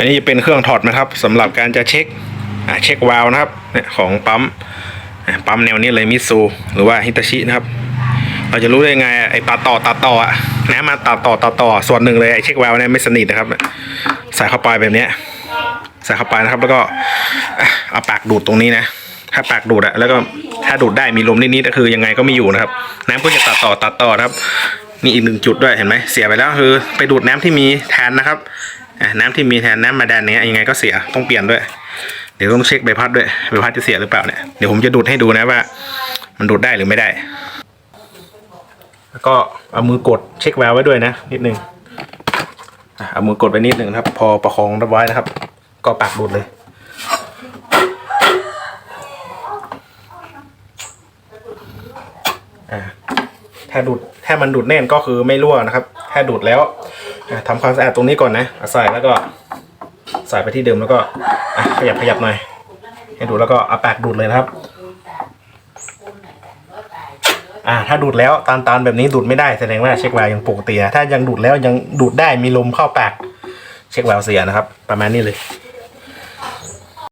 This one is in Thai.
อันนี้จะเป็นเครื่องถอดนะครับสำหรับการจะเช็คเช็ควาล์วนะครับเนี่ยของปั๊มปั๊มแนวนี้เลยมิซูหรือว่าฮิตาชินะครับ เราจะรู้ได้ไงไอ้ตัดต่อตัดต่ออะนะมาตัดต่อตัดต่อส่วนหนึ่งเลยไอ้เช็ควาล์วเนี่ยไม่สนิทนะครับใส่เข้าไปแบบเนี้ยใส่เข้าไปนะครับ แล้วก็เอาปากดูดตรงนี้นะถ้าปากดูดอะแล้วก็ถ้าดูดได้มีลมนิดๆก็คือยังไงก็ไม่อยู่นะครับ น้ำก็จะตัดต่อตัดต่อครับมีอีกหนึ่งจุดด้วยเห็นไหมเสียไปแล้วคือ ไปดูดน้ำที่มีแทนนะครับ อะน้ำที่มีแทนน้ำมาแดนเนี้ยยังไงก็เสียต้องเปลี่ยนด้วย เดี๋ยวต้องเช็คใบพัดด้วยใบพัดจะเสียหรือเปล่าเนี่ยเดี๋ยวผมจะดูดให้ดูนะว่า มันดูดได้หรือไม่ได้ แล้วก็เอามือกดเช็ควาล์วไว้ด้วยนะ นิดนึงเอามือกดไว้นิดนึงนะครับ พอประคองรับไว้นะครับ ก็ปากดูดเลยอ่า ถ้าดูดถ้ามันดูดแน่นก็คือไม่รั่วนะครับ ถ้าดูดแล้วอ่าทำความสะอาดตรงนี้ก่อนนะใส่แล้วก็ใส่ไปที่เดิมแล้วก็ขยับขยับหน่อย ให้ดูดแล้วก็เอาปากดูดเลยนะครับอ่าถ้าดูดแล้วตานตานๆแบบนี้ดูดไม่ได้แสดงว่าเช็ควาล์วยังปกติถ้ายังดูดแล้วยังดูดได้มีลมเข้าปากเช็ควาล์วเสียนะครับ ประมาณนี้เลย